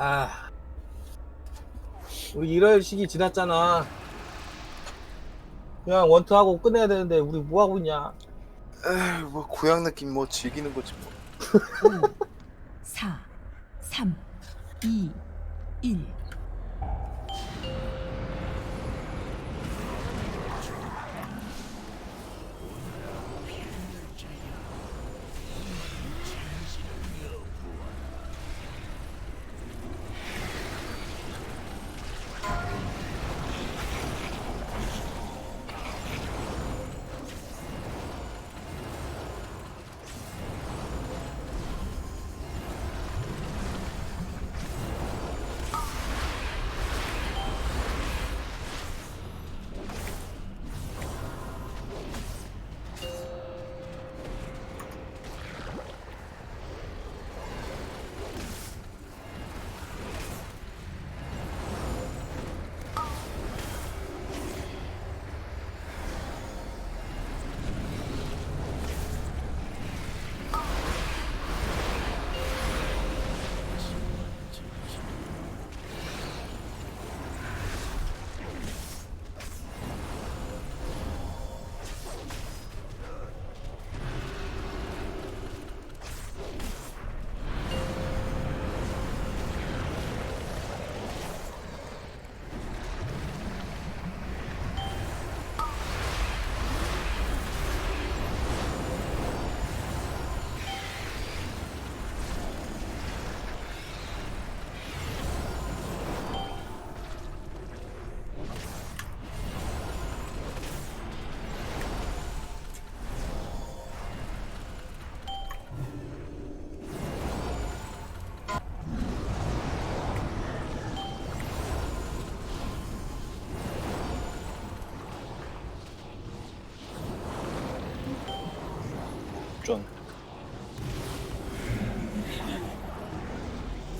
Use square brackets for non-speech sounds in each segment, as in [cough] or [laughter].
아, 우리 이럴 시기 지났잖아. 그냥 원투하고 끝내야 되는데 우리 뭐 하고 있냐? 에이, 뭐 고향 느낌 뭐 즐기는 거지 뭐. 4, 3, 2, 1.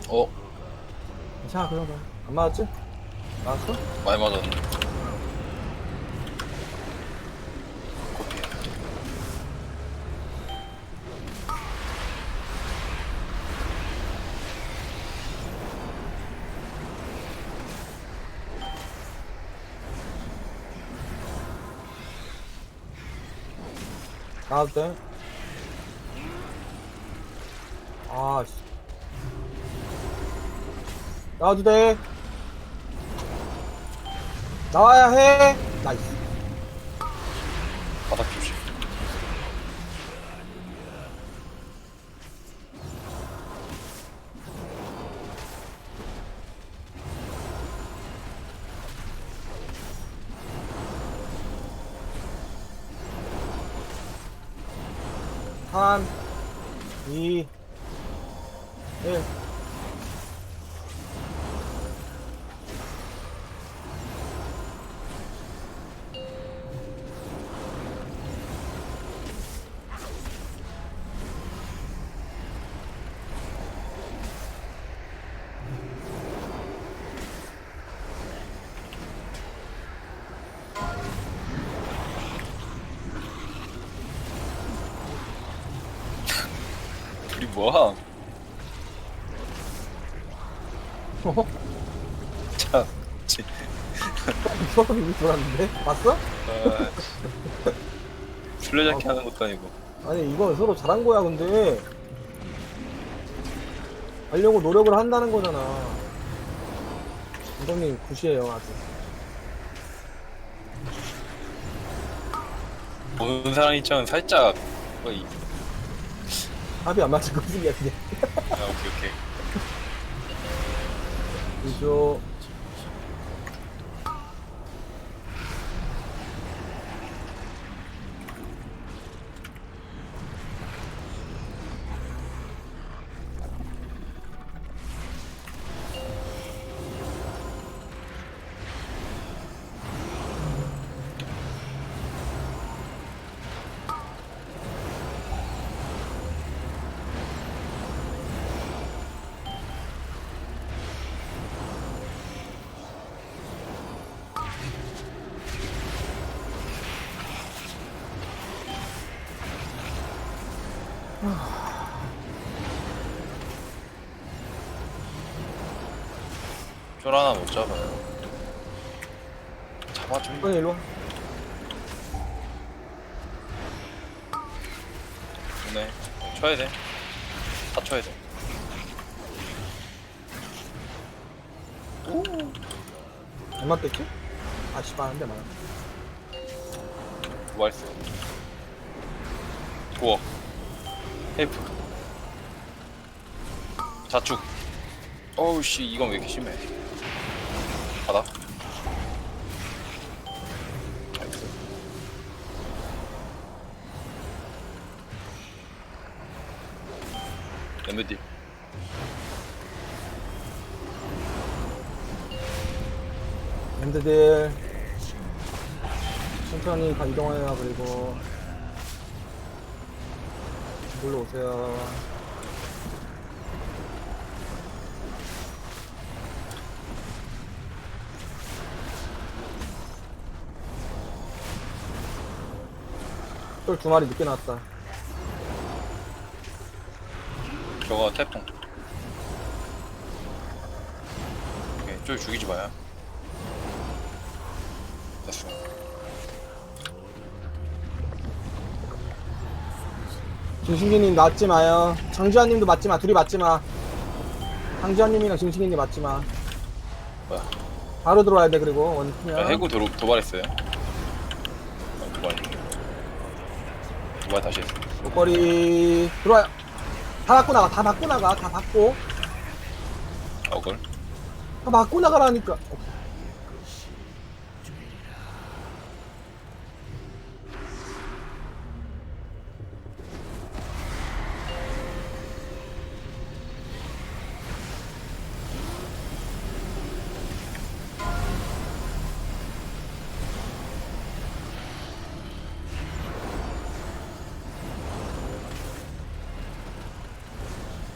어, 괜찮아, 그냥 봐. 안 맞았지? 맞았어? 많이 맞았네. 커피. 나와도 돼? 아, 씨. 나와도 돼? 나와야 해? 나이스. 바닥 조심. 한, 이, 일. 뭐야? [laughs] 어? 참. 지- 이거 이미 돌았는데? 봤어? 아, 씨. 술래잡기 하는 것도 아니고. 아니, 이건 서로 잘한 거야, 근데. 하려고 노력을 한다는 거잖아. 감독님, 굿이에요, 아주. 보는 사람 입장은 살짝. 뭐 이- 합이 안 맞을 것뿐이야, 그냥. 아, 오케이, 오케이. 그죠. 쫄 하나 못 잡아요. 잡아줘. 이건 일로 와. 네. 쳐야 돼. 다 쳐야 돼. 오. 얼마 뺐지? 아, 씨발, 안돼, 많아. 뭐 했어? 구워. 테이프. 자축. 어우 씨 이건 왜 이렇게 심해? 나이스. 엠드디. 랜드들 천천히 가 이동해요 그리고 물로 오세요 쫄두 마리 늦게 나왔다 저거 태풍. 오케이, 쫄 죽이지 마요. 됐어. 김신기님 맞지 마요 장지환님도 맞지 마 둘이 맞지 마 장지환님이랑 김신기님 맞지 마 뭐야? 바로 들어와야 돼 그리고 야, 원투면 해구 도, 도발했어요. 어, 도발. 도발 다시 했어. 목걸이 들어와요 다 받고 나가 다 받고 나가 다 받고 어글. 다 받고 나가라니까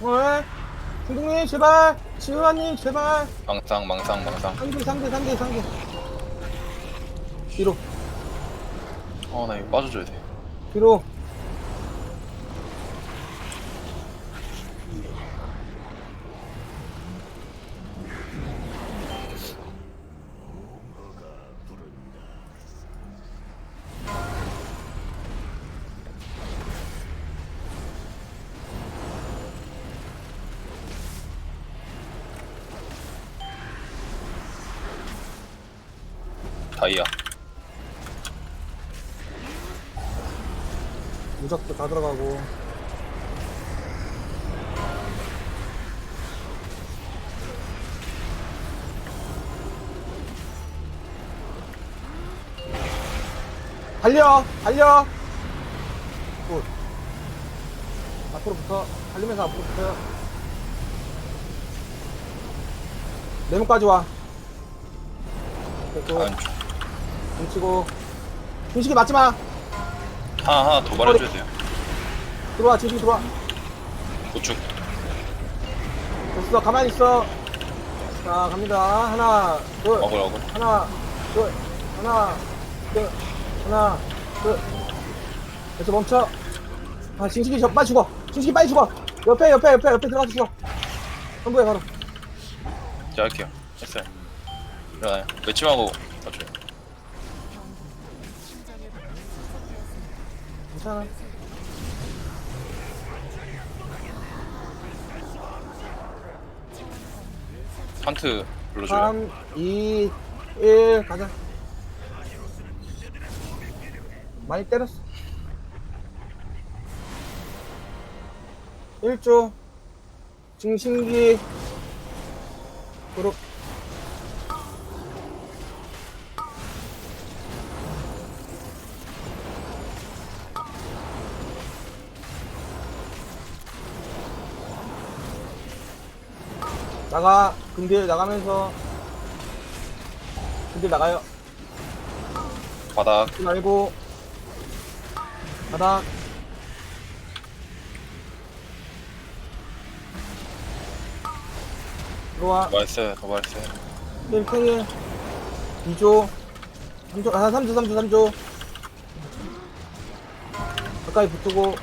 왜? 중동님 제발 지은아님 제발 망상, 망상, 망상. 상대 상대 상대 상대 뒤로 어, 나 이거 빠져줘야 돼. 뒤로 다이아. 무적도 다 들어가고. 달려 달려. 굿. 앞으로 붙어. 달리면서 앞으로 붙어요. 네모까지 와. 됐고 안쪽. 뭉치고. 중식이 맞지 마. 하나, 하나 도발해줘야 돼요. 들어와 중식이 들어와. 우측. 됐어 가만히 있어. 자 갑니다. 하나 둘. 어글, 어글. 하나 둘. 하나 둘. 하나 둘. 됐어 멈춰. 아 진식이 저 빨리 죽어. 진식이 빨리 죽어. 옆에 옆에 옆에 옆에 들어가서 죽어 전부해 바로 자, 할게요. 했어요. 일어나요. 외침하고 맞춰요. 괜찮아. 판트 불러줘요. 3 2 1 가자. 많이 때렸어. 1조. 증신기. 그룹 나가. 금딜 나가면서. 금딜 나가요. 바닥. 하지 말고. 바닥. 들어와. 도발했어요. 도발했어요. 1팽이 2조. 3조 아 3조 3조 3조. 가까이 붙고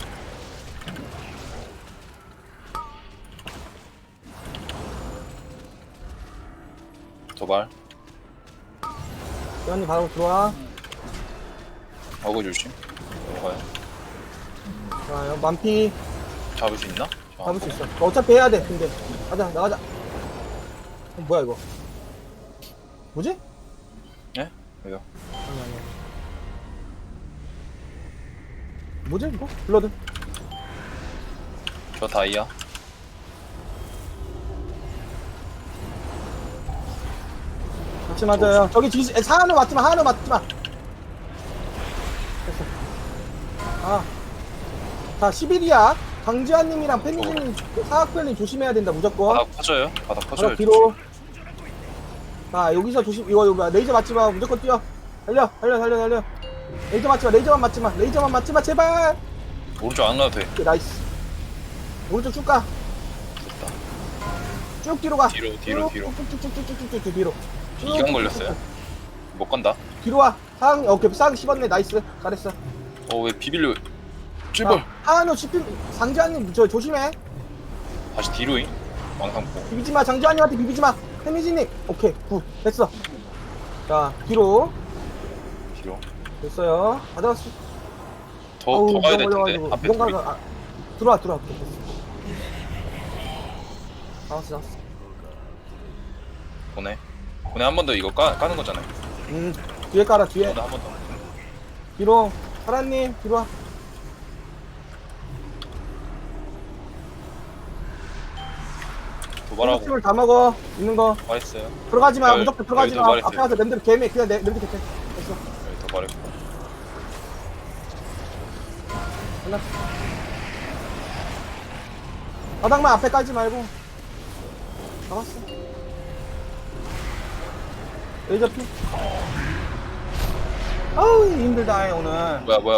도발. 대현님 바로 들어와. 어그 조심. 넘어가요. 좋아요. 만피 잡을 수 있나? 자, 잡을 수 있어. 너 어차피 해야 돼. 근데 가자 나가자. 어, 뭐야 이거? 뭐지? 예? 왜요? 아니 아니. 뭐지 이거? 블러드. 저 다이아. 같이 맞아요. 저기 뒤 하하는 맞지 마. 하하는 맞지 마. 됐어. 아. 자, 시비리아. 강지환 님이랑 팬님, 사학별 님 조심해야 된다, 무조건. 바닥 퍼져요? 바닥 퍼져요. 바로 뒤로. 자, 여기서 조심, 이거, 이거, 레이저 맞지 마. 무조건 뛰어. 달려, 달려, 달려, 달려. 레이저 맞지 마, 레이저만 맞지 마. 레이저만 맞지 마, 제발. 오른쪽 안 가도 돼. 오케이, 나이스. 오른쪽 쭉 가. 됐다. 쭉 뒤로 가. 뒤로, 뒤로, 뒤로. 쭉쭉쭉쭉쭉쭉 뒤로. 쭉, 걸렸어요? 쭉, 못 간다. 쭉. 뒤로 와. 상, 오케이, 상 씹었네. 나이스. 잘했어. 어 왜 비빌려? 제발. 하한우 씹힌, 상지환님, 저 조심해. 다시 뒤로잉. 왕상포. 비비지 마, 장지환님한테 비비지 마. 태미지님. 오케이, 굿. 됐어. 자, 뒤로. 뒤로. 됐어요. 가져왔어. 더, 어우, 더 가야 될 텐데. 앞에 뭔가, 둘이. 아, 들어와, 들어와. 됐어. 나왔어, 나왔어. 보내. 보내 한번 더 이거 까, 까는 거잖아요. 음, 뒤에 깔아, 뒤에. 한번 더. 뒤로. 사라님, 뒤로 와. 도발하고 팀을 다 먹어. 있는 거. 도발했어요. 들어가지 마. 여기, 무조건 들어가지 마. 앞에 가서 랜드로 개미. 그냥 내, 랜드 개체. 됐어. 여기 도발했고. 끝났어. 바닥만 앞에 깔지 말고. 잡았어. 레이저 피. 아우, 힘들다, 오늘. 뭐야 뭐야